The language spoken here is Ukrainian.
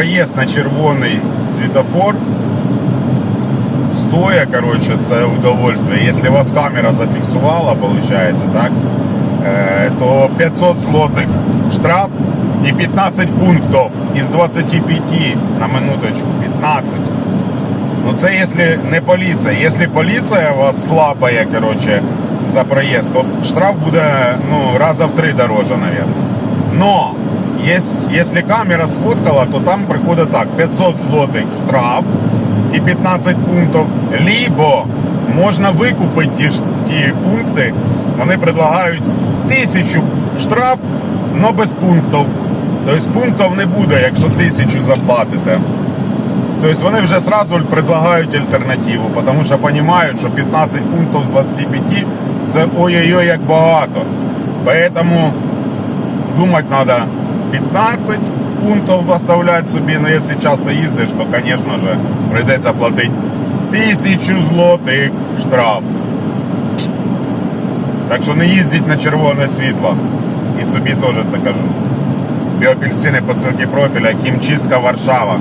проїзд на червоний світофор стоя, короче, це удовольствие. Якщо вас камера зафіксувала, получается, так, е, то 500 злотих штраф і 15 пунктів із 25 на минуточку. 15. Ну це якщо не поліція. Якщо поліція вас слабає, короче, за проїзд, то штраф буде ну, раза в три дороже, наверное. Но если камера сфоткала, то там приходить так: 500 злотих штраф і 15 пунктів. Либо можна викупити ті, ті пункти. Вони предлагають тисячу штраф, але без пунктів. Тобто пунктів не буде, якщо тисячу заплатите. Тобто вони вже сразу предлагають альтернативу, тому що розуміють, що 15 пунктів з 25 це ой-ой-ой як багато. Поэтому думати треба 15 пунктів оставляти собі, Ну, якщо часто їздиш, то, звісно ж, прийдеться платити тисячу злотих штраф. Так що не їздіть на червоне світло. І собі теж це кажу. Біопільсини посилки профіля, хімчистка Варшава.